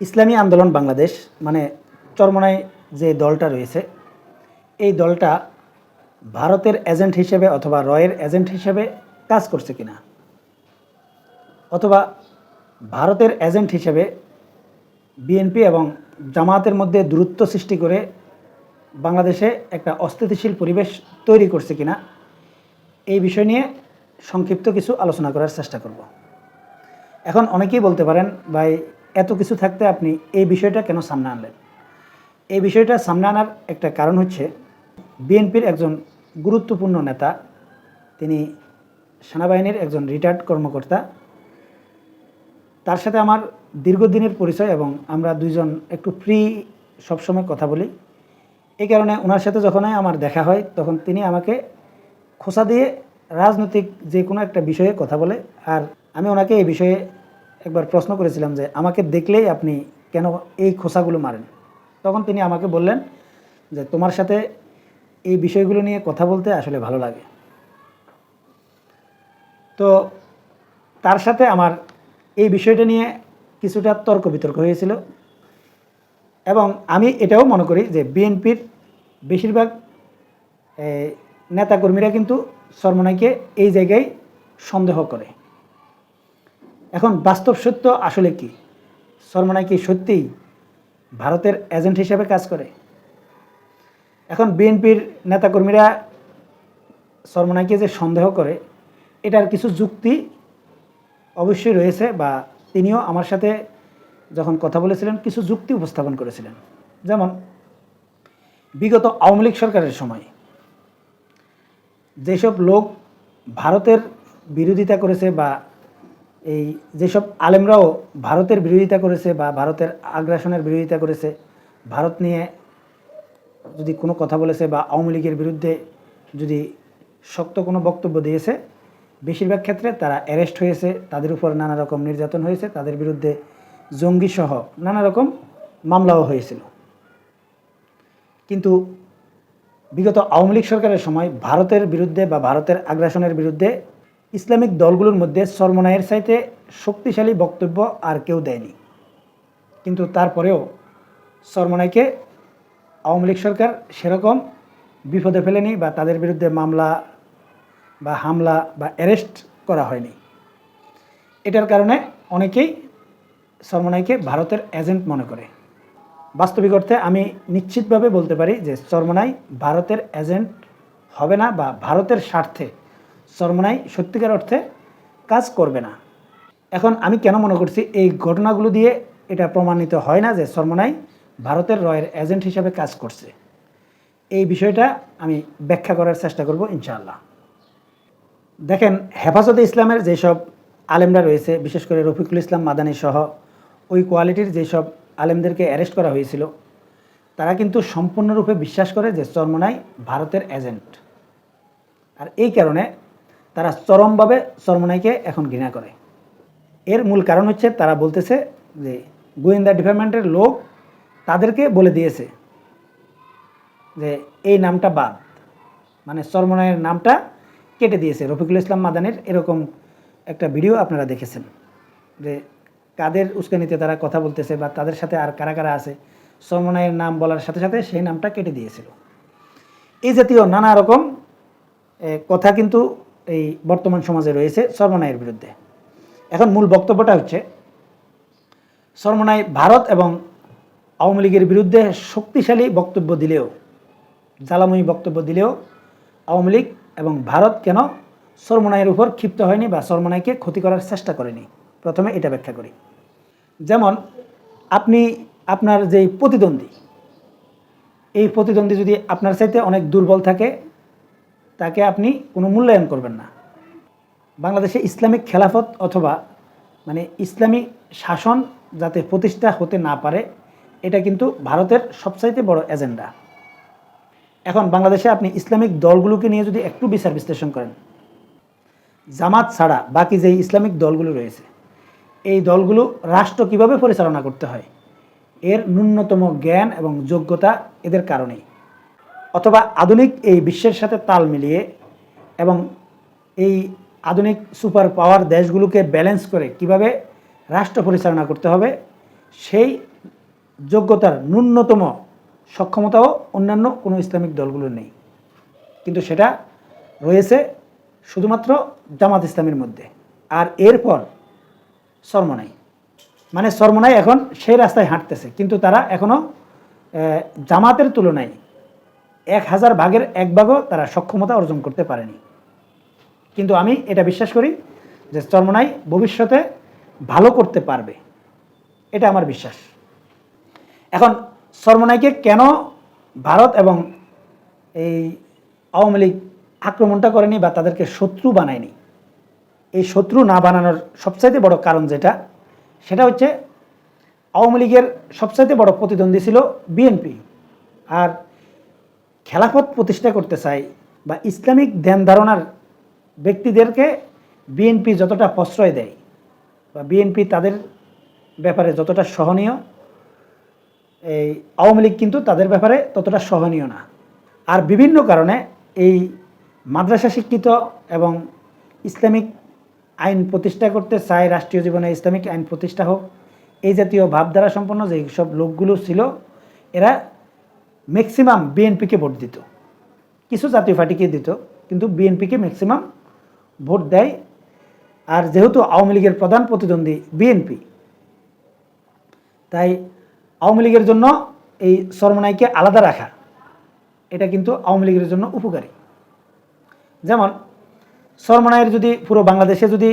ইসলামী আন্দোলন বাংলাদেশ মানে চরমনায় যে দলটা রয়েছে, এই দলটা ভারতের এজেন্ট হিসেবে অথবা রয়ের এজেন্ট হিসেবে কাজ করছে কিনা? অথবা ভারতের এজেন্ট হিসেবে বিএনপি এবং জামায়াতের মধ্যে দূরত্ব সৃষ্টি করে বাংলাদেশে একটা অস্থিতিশীল পরিবেশ তৈরি করছে কিনা, এই বিষয় নিয়ে সংক্ষিপ্ত কিছু আলোচনা করার চেষ্টা করব। এখন অনেকেই বলতে পারেন, ভাই এত কিছু থাকতে আপনি এই বিষয়টা কেন সামনে আনলেন? এই বিষয়টা সামনে আনার একটা কারণ হচ্ছে, বিএনপির একজন গুরুত্বপূর্ণ নেতা, তিনি সেনাবাহিনীর একজন রিটায়ার্ড কর্মকর্তা। তার সাথে আমার দীর্ঘদিনের পরিচয় এবং আমরা দুইজন একটু ফ্রি সবসময় কথা বলি। এই কারণে ওনার সাথে যখনই আমার দেখা হয়, তখন তিনি আমাকে খোসা দিয়ে রাজনৈতিক যে কোনো একটা বিষয়ে কথা বলে, আর আমি ওনাকে এই বিষয়ে একবার প্রশ্ন করেছিলাম যে আমাকে দেখলেই আপনি কেন এই খোসাগুলো মারেন? তখন তিনি আমাকে বললেন যে তোমার সাথে এই বিষয়গুলো নিয়ে কথা বলতে আসলে ভালো লাগে। তো তার সাথে আমার এই বিষয়টা নিয়ে কিছুটা তর্ক বিতর্ক হয়েছিল এবং আমি এটাও মনে করি যে বিএনপির বেশিরভাগ নেতাকর্মীরা কিন্তু সরমনাইকে এই জায়গায় সন্দেহ করে। এখন বাস্তব সত্য আসলে কি? সরমনাই কি সত্যিই ভারতের এজেন্ট হিসেবে কাজ করে? এখন বিএনপির নেতাকর্মীরা সরমনাইকে যে সন্দেহ করে, এটার কিছু যুক্তি অবশ্যই রয়েছে বা তিনিও আমার সাথে যখন কথা বলেছিলেন, কিছু যুক্তি উপস্থাপন করেছিলেন। যেমন, বিগত আওয়ামী লীগ সরকারের সময় যেসব লোক ভারতের বিরোধিতা করেছে বা এই যেসব আলেমরাও ভারতের বিরোধিতা করেছে বা ভারতের আগ্রাসনের বিরোধিতা করেছে, ভারত নিয়ে যদি কোনো কথা বলেছে বা আওয়ামী লীগের বিরুদ্ধে যদি শক্ত কোনো বক্তব্য দিয়েছে, বেশিরভাগ ক্ষেত্রে তারা অ্যারেস্ট হয়েছে, তাদের উপর নানা রকম নির্যাতন হয়েছে, তাদের বিরুদ্ধে জঙ্গি সহ নানা রকম মামলাও হয়েছিল। কিন্তু বিগত আওয়ামী লীগ সরকারের সময় ভারতের বিরুদ্ধে বা ভারতের আগ্রাসনের বিরুদ্ধে ইসলামিক দলগুলোর মধ্যে সরমনায়ের সাইতে শক্তিশালী বক্তব্য আর কেউ দেয়নি। কিন্তু তারপরেও সরমনাইকে আওয়ামী লীগ সরকার সেরকম বিপদে ফেলেনি বা তাদের বিরুদ্ধে মামলা বা হামলা বা অ্যারেস্ট করা হয়নি। এটার কারণে অনেকেই সরমনাইকে ভারতের এজেন্ট মনে করে। বাস্তবিক অর্থে আমি নিশ্চিতভাবে বলতে পারি যে চরমনাই ভারতের এজেন্ট হবে না বা ভারতের স্বার্থে চরমনাই সত্যিকার অর্থে কাজ করবে না। এখন আমি কেন মনে করছি এই ঘটনাগুলো দিয়ে এটা প্রমাণিত হয় না যে চরমনাই ভারতের রয়ের এজেন্ট হিসাবে কাজ করছে? এই বিষয়টা আমি ব্যাখ্যা করার চেষ্টা করব ইনশাআল্লাহ। দেখেন, হেফাজতে ইসলামের যেসব আলেমরা রয়েছে, বিশেষ করে রফিকুল ইসলাম মাদানী সহ, ওই কোয়ালিটির যেসব আলেমদেরকে অ্যারেস্ট করা হয়েছিল, তারা কিন্তু সম্পূর্ণরূপে বিশ্বাস করে যে চরমনাই ভারতের এজেন্ট। আর এই কারণে তারা চরমভাবে চরমনাইকে এখন ঘৃণা করে। এর মূল কারণ হচ্ছে তারা বলতেছে যে গোয়েন্দা ডিপার্টমেন্টের লোক তাদেরকে বলে দিয়েছে যে এই নামটা বাদ। মানে চরমনায়ের নামটা কেটে দিয়েছে। রফিকুল ইসলাম মাদানের এরকম একটা ভিডিও আপনারা দেখেছেন যে কাদের উস্কানিতে তারা কথা বলতেছে বা তাদের সাথে আর কারা কারা আছে, চরমনায়ের নাম বলার সাথে সাথে সেই নামটা কেটে দিয়েছিল। এই জাতীয় নানা রকম কথা কিন্তু এই বর্তমান সমাজে রয়েছে সর্বনায়ের বিরুদ্ধে। এখন মূল বক্তব্যটা হচ্ছে, সর্বনায় ভারত এবং আওয়ামী লীগের বিরুদ্ধে শক্তিশালী বক্তব্য দিলেও, জ্বালাময়ী বক্তব্য দিলেও আওয়ামী লীগ এবং ভারত কেন সর্বনায়ের উপর ক্ষিপ্ত হয়নি বা সর্বনায়কে ক্ষতি করার চেষ্টা করেনি? প্রথমে এটা ব্যাখ্যা করি। যেমন, আপনি, আপনার যেই প্রতিদ্বন্দ্বী, এই প্রতিদ্বন্দ্বী যদি আপনার চাইতে অনেক দুর্বল থাকে তাকে আপনি কোনো মূল্যায়ন করবেন না। বাংলাদেশে ইসলামিক খেলাফত অথবা মানে ইসলামী শাসন যাতে প্রতিষ্ঠা হতে না পারে, এটা কিন্তু ভারতের সবচাইতে বড় এজেন্ডা। এখন বাংলাদেশে আপনি ইসলামিক দলগুলোকে নিয়ে যদি একটু বিচার বিশ্লেষণ করেন, জামাত ছাড়া বাকি যেই ইসলামিক দলগুলো রয়েছে, এই দলগুলো রাষ্ট্র কীভাবে পরিচালনা করতে হয়, এর ন্যূনতম জ্ঞান এবং যোগ্যতা এদের কারণেই। অথবা আধুনিক এই বিশ্বের সাথে তাল মিলিয়ে এবং এই আধুনিক সুপার পাওয়ার দেশগুলোকে ব্যালেন্স করে কীভাবে রাষ্ট্র পরিচালনা করতে হবে, সেই যোগ্যতার ন্যূনতম সক্ষমতাও অন্যান্য কোনো ইসলামিক দলগুলোর নেই। কিন্তু সেটা রয়েছে শুধুমাত্র জামাত ইসলামের মধ্যে। আর এরপর সরমনাই মানে সরমনাই এখন সেই রাস্তায় হাঁটতেছে, কিন্তু তারা এখনও জামাতের তুলনায় এক হাজার ভাগের এক ভাগও তারা সক্ষমতা অর্জন করতে পারেনি। কিন্তু আমি এটা বিশ্বাস করি যে চর্মনাই ভবিষ্যতে ভালো করতে পারবে। এটা আমার বিশ্বাস। এখন চর্মনাইকে কেন ভারত এবং এই আওয়ামী লীগ আক্রমণটা করেনি বা তাদেরকে শত্রু বানায়নি? এই শত্রু না বানানোর সবচাইতে বড় কারণ যেটা, সেটা হচ্ছে আওয়ামী লীগের সবচাইতে বড় প্রতিদ্বন্দ্বী ছিল বিএনপি। আর খেলাফত প্রতিষ্ঠা করতে চাই বা ইসলামিক ধ্যান ধারণার ব্যক্তিদেরকে বিএনপি যতটা প্রশ্রয় দেয় বা বিএনপি তাদের ব্যাপারে যতটা সহনীয়, এই আওয়ামী লীগ কিন্তু তাদের ব্যাপারে ততটা সহনীয় না। আর বিভিন্ন কারণে এই মাদ্রাসা শিক্ষিত এবং ইসলামিক আইন প্রতিষ্ঠা করতে চায় রাষ্ট্রীয় জীবনে ইসলামিক আইন প্রতিষ্ঠা হোক, এই জাতীয় ভাবধারা সম্পন্ন যে সব লোকগুলো ছিল, এরা ম্যাক্সিমাম বিএনপিকে ভোট দিত। কিছু জাতীয় পার্টিকে দিত, কিন্তু বিএনপিকে ম্যাক্সিমাম ভোট দেয়। আর যেহেতু আওয়ামী লীগের প্রধান প্রতিদ্বন্দ্বী বিএনপি তাই আওয়ামী লীগের জন্য এই সরমনাইকে আলাদা রাখা, এটা কিন্তু আওয়ামী লীগের জন্য উপকারী। যেমন, সরমনাইয়ের যদি পুরো বাংলাদেশে যদি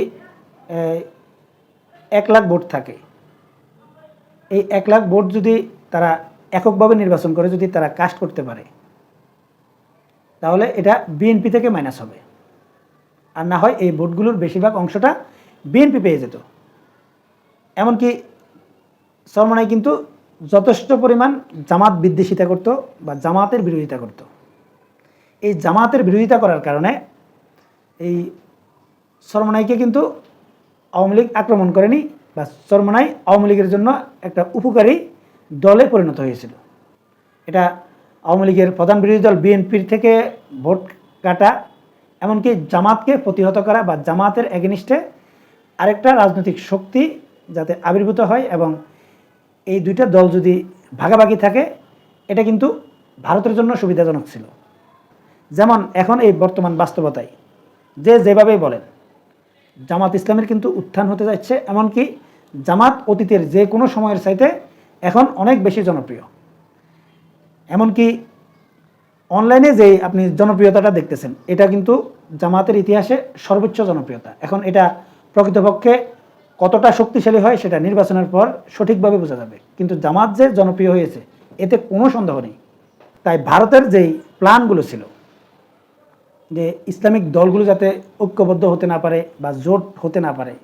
এক লাখ ভোট থাকে, এই এক লাখ ভোট যদি তারা এককভাবে নির্বাচন করে যদি তারা কাস্ট করতে পারে, তাহলে এটা বিএনপি থেকে মাইনাস হবে। আর না হয় এই ভোটগুলোর বেশিরভাগ অংশটা বিএনপি পেয়ে যেত। এমনকি সরমনাই কিন্তু যথেষ্ট পরিমাণ জামাত বিদ্বেষিতা করত বা জামাতের বিরোধিতা করত। এই জামাতের বিরোধিতা করার কারণে এই সরমনাইকে কিন্তু আওয়ামী লীগ আক্রমণ করেনি বা সরমনাই আওয়ামী লীগের জন্য একটা উপকারী দলে পরিণত হয়েছিল। এটা আওয়ামী লীগের প্রধান বিরোধী দল বিএনপির থেকে ভোট কাটা, এমনকি জামাতকে প্রতিহত করা বা জামাতের এগেনিস্টে আরেকটা রাজনৈতিক শক্তি যাতে আবির্ভূত হয় এবং এই দুইটা দল যদি ভাগাভাগি থাকে, এটা কিন্তু ভারতের জন্য সুবিধাজনক ছিল। যেমন এখন এই বর্তমান বাস্তবতায়, যে যেভাবেই বলেন, জামাত ইসলামের কিন্তু উত্থান হতে যাচ্ছে, এমনকি জামাত অতীতের যে কোনো সময়ের চাইতে এখন অনেক বেশি জনপ্রিয়। এমনকি অনলাইনে যে আপনি জনপ্রিয়তাটা দেখতেছেন, এটা কিন্তু জামাতের ইতিহাসে সর্বোচ্চ জনপ্রিয়তা। এখন এটা প্রকৃতপক্ষে কতটা শক্তিশালী হয় সেটা নির্বাচনের পর সঠিকভাবে বোঝা যাবে। কিন্তু জামাত যে জনপ্রিয় হয়েছে, এতে কোনো সন্দেহ নেই। তাই ভারতের যেই প্ল্যানগুলো ছিল, যে ইসলামিক দলগুলো যাতে ঐক্যবদ্ধ হতে না পারে বা জোট হতে না পারে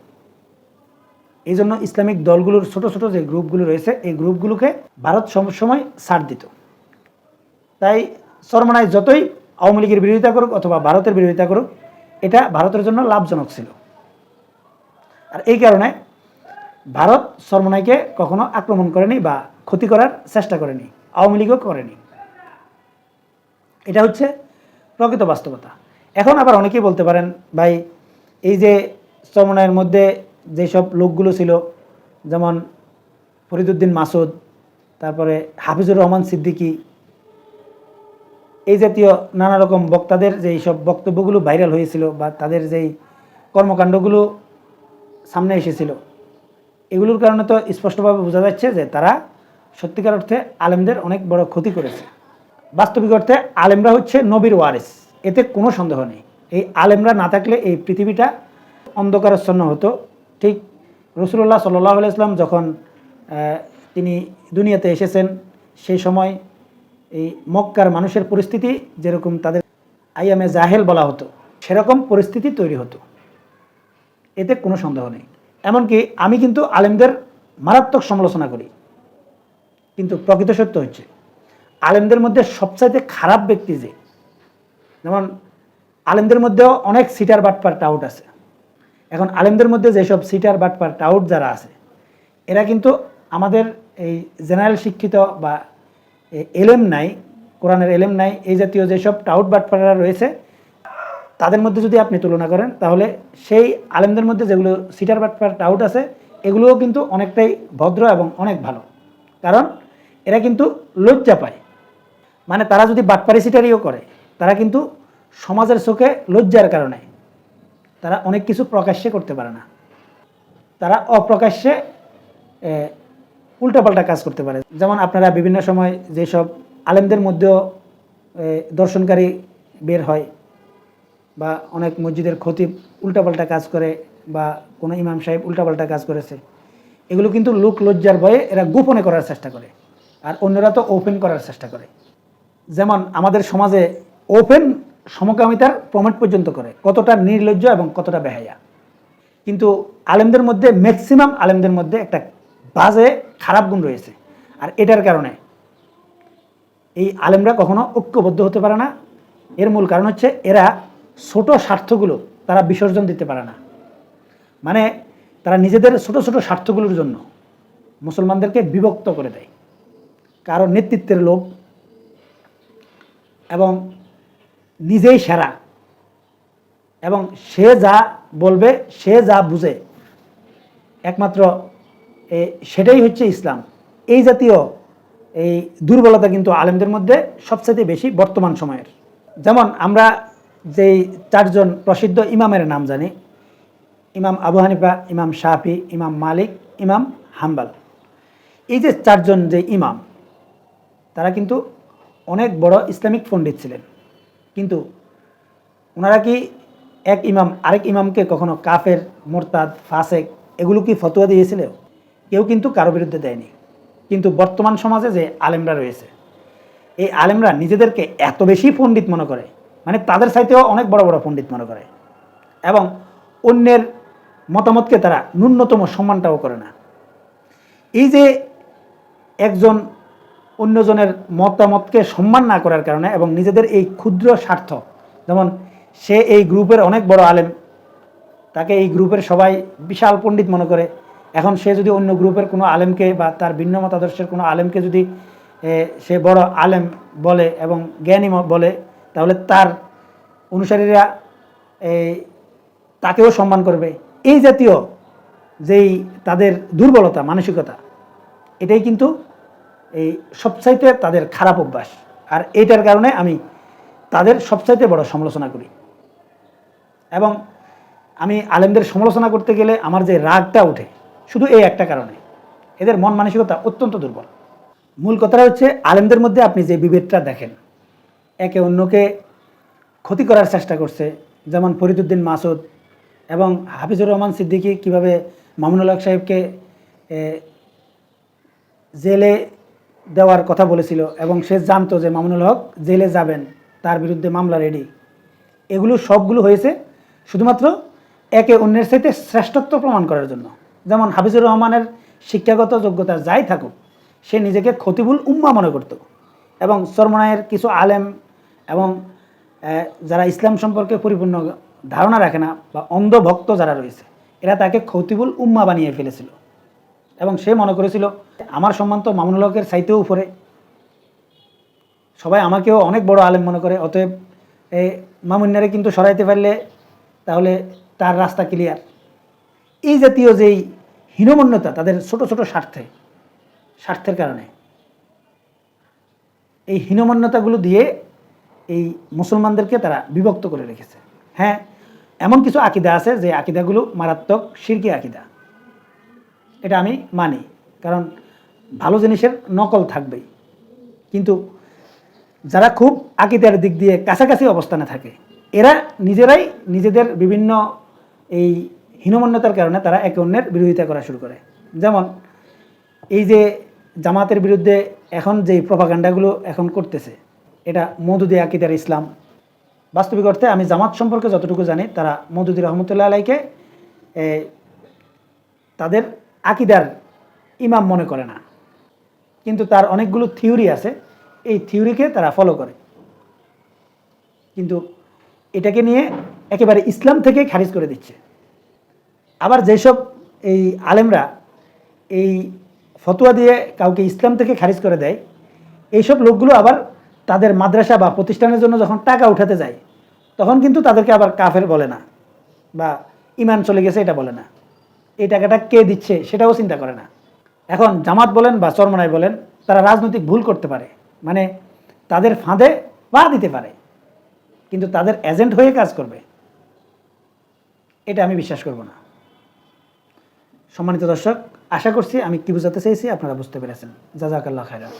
এই জন্য ইসলামিক দলগুলোর ছোট ছোট যে গ্রুপগুলো রয়েছে, এই গ্রুপগুলোকে ভারত সবসময় ছাড় দিত। তাই সরমনায় যতই আওয়ামী লীগের বিরোধিতা করুক অথবা ভারতের বিরোধিতা করুক, এটা ভারতের জন্য লাভজনক ছিল। আর এই কারণে ভারত সরমনাইকে কখনো আক্রমণ করেনি বা ক্ষতি করার চেষ্টা করেনি, আওয়ামী লীগও করেনি। এটা হচ্ছে প্রকৃত বাস্তবতা। এখন আবার অনেকেই বলতে পারেন, ভাই, এই যে চরমনায়ের মধ্যে যেসব লোকগুলো ছিল, যেমন ফরিদুদ্দিন মাসুদ, তারপরে হাফিজুর রহমান সিদ্দিকী, এই জাতীয় নানা রকম বক্তাদের যেই সব বক্তব্যগুলো ভাইরাল হয়েছিল বা তাদের যেই কর্মকাণ্ডগুলো সামনে এসেছিল, এগুলোর কারণে তো স্পষ্টভাবে বোঝা যাচ্ছে যে তারা সত্যিকার অর্থে আলেমদের অনেক বড় ক্ষতি করেছে। বাস্তবিক অর্থে আলেমরা হচ্ছে নবীর ওয়ারিস, এতে কোনো সন্দেহ নেই। এই আলেমরা না থাকলে এই পৃথিবীটা অন্ধকারাচ্ছন্ন হতো। ঠিক রসুল্লাহ সাল্লাহ ইসলাম যখন তিনি দুনিয়াতে এসেছেন, সেই সময় এই মক্কার মানুষের পরিস্থিতি যেরকম তাদের আইয়ামে জাহেল বলা হতো, সেরকম পরিস্থিতি তৈরি হতো। এতে কোনো সন্দেহ নেই। এমনকি আমি কিন্তু আলেমদের মারাত্মক সমালোচনা করি। কিন্তু প্রকৃত সত্য হচ্ছে, আলেমদের মধ্যে সবচাইতে খারাপ ব্যক্তি যে, যেমন আলেমদের মধ্যেও অনেক সিটার বাটপার টাউট আছে। এখন আলেমদের মধ্যে যেসব সিটার বাটপার টাউট যারা আছে, এরা কিন্তু আমাদের এই জেনারেল শিক্ষিত বা এলেম নাই, কোরআনের এলেম নাই, এই জাতীয় যেসব টাউট বাটপাররা রয়েছে, তাদের মধ্যে যদি আপনি তুলনা করেন, তাহলে সেই আলেমদের মধ্যে যেগুলো সিটার বাটপার টাউট আছে, এগুলোও কিন্তু অনেকটাই ভদ্র এবং অনেক ভালো। কারণ এরা কিন্তু লজ্জা পায়। মানে তারা যদি বাটপারি সিটারিও করে, তারা কিন্তু সমাজের চোখে লজ্জার কারণে তারা অনেক কিছু প্রকাশ্যে করতে পারে না। তারা অপ্রকাশ্যে উল্টাপাল্টা কাজ করতে পারে। যেমন আপনারা বিভিন্ন সময় যেসব আলেমদের মধ্যেও দর্শনকারী বের হয় বা অনেক মসজিদের খতিব উল্টাপাল্টা কাজ করে বা কোনো ইমাম সাহেব উল্টাপাল্টা কাজ করেছে, এগুলো কিন্তু লোক লজ্জার ভয়ে এরা গোপনে করার চেষ্টা করে আর অন্যরা তো ওপেন করার চেষ্টা করে। যেমন আমাদের সমাজে ওপেন সমকামিতার প্রমেট পর্যন্ত করে কতটা নির্লজ্জ এবং কতটা বেহায়া। কিন্তু আলেমদের মধ্যে ম্যাক্সিমাম আলেমদের মধ্যে একটা বাজে খারাপ গুণ রয়েছে। আর এটার কারণে এই আলেমরা কখনো ঐক্যবদ্ধ হতে পারে না। এর মূল কারণ হচ্ছে এরা ছোট স্বার্থগুলো তারা বিসর্জন দিতে পারে না। মানে তারা নিজেদের ছোট ছোট স্বার্থগুলোর জন্য মুসলমানদেরকে বিভক্ত করে দেয়। কারও নেতৃত্বের লোভ এবং নিজেই সেরা। এবং সে যা বলবে, সে যা বুঝে, একমাত্র সেটাই হচ্ছে ইসলাম। এই জাতীয় এই দুর্বলতা কিন্তু আলেমদের মধ্যে সবচেয়ে বেশি বর্তমান সময়ের। যেমন আমরা যেই চারজন প্রসিদ্ধ ইমামের নাম জানি, ইমাম আবু হানিফা, ইমাম শাফি, ইমাম মালিক, ইমাম হাম্বাল। এই যে চারজন যে ইমাম, তারা কিন্তু অনেক বড় ইসলামিক পণ্ডিত ছিলেন। কিন্তু ওনারা কি এক ইমাম, আরেক ইমামকে কখনো কাফের, মোরতাদ, ফাসেক এগুলো কি ফতোয়া দিয়েছিল? কেউ কিন্তু কারও বিরুদ্ধে দেয়নি। কিন্তু বর্তমান সমাজে যে আলেমরা রয়েছে, এই আলেমরা নিজেদেরকে এত বেশি পণ্ডিত মনে করে মানে তাদের সাইতেও অনেক বড় বড় পণ্ডিত মনে করে এবং অন্যের মতামতকে তারা ন্যূনতম সম্মানটাও করে না। এই যে একজন অন্যজনের মতামতকে সম্মান না করার কারণে এবং নিজেদের এই ক্ষুদ্র স্বার্থ। যেমন সে এই গ্রুপের অনেক বড় আলেম, তাকে এই গ্রুপের সবাই বিশাল পণ্ডিত মনে করে। এখন সে যদি অন্য গ্রুপের কোনো আলেমকে বা তার ভিন্ন মতাদর্শের কোনো আলেমকে যদি সে বড় আলেম বলে এবং জ্ঞানী বলে, তাহলে তার অনুসারীরা এই তাকেও সম্মান করবে। এই জাতীয় যেই তাদের দুর্বলতা, মানসিকতা, এটাই কিন্তু এই সবচাইতে তাদের খারাপ অভ্যাস। আর এইটার কারণে আমি তাদের সবচাইতে বড় সমালোচনা করি। এবং আমি আলেমদের সমালোচনা করতে গেলে আমার যে রাগটা ওঠে, শুধু এই একটা কারণে। এদের মন মানসিকতা অত্যন্ত দুর্বল। মূল কথাটা হচ্ছে, আলেমদের মধ্যে আপনি যে বিভেদটা দেখেন, একে অন্যকে ক্ষতি করার চেষ্টা করছে, যেমন ফরিদুদ্দিন মাসুদ এবং হাফিজুর রহমান সিদ্দিকী কীভাবে মামুনুল হক সাহেবকে জেলে দেওয়ার কথা বলেছিল এবং সে জানতো যে মামুনুল হক জেলে যাবেন, তার বিরুদ্ধে মামলা রেডি এগুলো সবগুলো হয়েছে শুধুমাত্র একে অন্যের সাথে শ্রেষ্ঠত্ব প্রমাণ করার জন্য। যেমন হাফিজুর রহমানের শিক্ষাগত যোগ্যতা যাই থাকুক, সে নিজেকে খতিবুল উম্মা মনে করত এবং চরমনায়ের কিছু আলেম এবং যারা ইসলাম সম্পর্কে পরিপূর্ণ ধারণা রাখে না বা অন্ধ ভক্ত যারা রয়েছে, এরা তাকে খতিবুল উম্মা বানিয়ে ফেলেছিল। এবং সে মনে করেছিল, আমার সম্মান তো মামুনুল হকের চাইতেও উপরে। সবাই আমাকেও অনেক বড় আলেম মনে করে, অতএব এই মামুন্নারে কিন্তু সরাইতে পারলে তাহলে তার রাস্তা ক্লিয়ার এই জাতীয় যেই হীনমন্যতা তাদের ছোট ছোট স্বার্থে, স্বার্থের কারণে, এই হীনমন্যতাগুলো দিয়ে এই মুসলমানদেরকে তারা বিভক্ত করে রেখেছে। হ্যাঁ এমন কিছু আকিদা আছে যে আকিদাগুলো মারাত্মক শিরকি আকিদা। এটা আমি মানি, কারণ ভালো জিনিসের নকল থাকবেই। কিন্তু যারা খুব আকিদার দিক দিয়ে কাছাকাছি অবস্থানে থাকে, এরা নিজেরাই নিজেদের বিভিন্ন এই হীনমন্যতার কারণে তারা একে অন্যের বিরোধিতা করা শুরু করে। যেমন এই যে জামাতের বিরুদ্ধে এখন যেই প্রপাগান্ডাগুলো এখন করতেছে, এটা মধুদি আকিদার ইসলাম। বাস্তবিক অর্থে আমি জামাত সম্পর্কে যতটুকু জানি, তারা মধুদি রহমতুল্লাহ আলাইকে তাদের আকিদার ইমাম মনে করে না। কিন্তু তার অনেকগুলো থিওরি আছে, এই থিওরিকে তারা ফলো করে। কিন্তু এটাকে নিয়ে একেবারে ইসলাম থেকে খারিজ করে দিচ্ছে। আবার যেসব এই আলেমরা এই ফতোয়া দিয়ে কাউকে ইসলাম থেকে খারিজ করে দেয়, এইসব লোকগুলো আবার তাদের মাদ্রাসা বা প্রতিষ্ঠানের জন্য যখন টাকা উঠাতে যায়, তখন কিন্তু তাদেরকে আবার কাফের বলে না বা ইমান চলে গেছে এটা বলে না। এই টাকাটা কে দিচ্ছে সেটাও চিন্তা করে না। এখন জামাত বলেন বা চরমনায় বলেন, তারা রাজনৈতিক ভুল করতে পারে। মানে তাদের ফাঁদে পা দিতে পারে। কিন্তু তাদের এজেন্ট হয়ে কাজ করবে। এটা আমি বিশ্বাস করব না। সম্মানিত দর্শক, আশা করছি আমি কি বোঝাতে চাইছি আপনারা বুঝতে পেরেছেন। জাজাকাল্লাহ খায়রা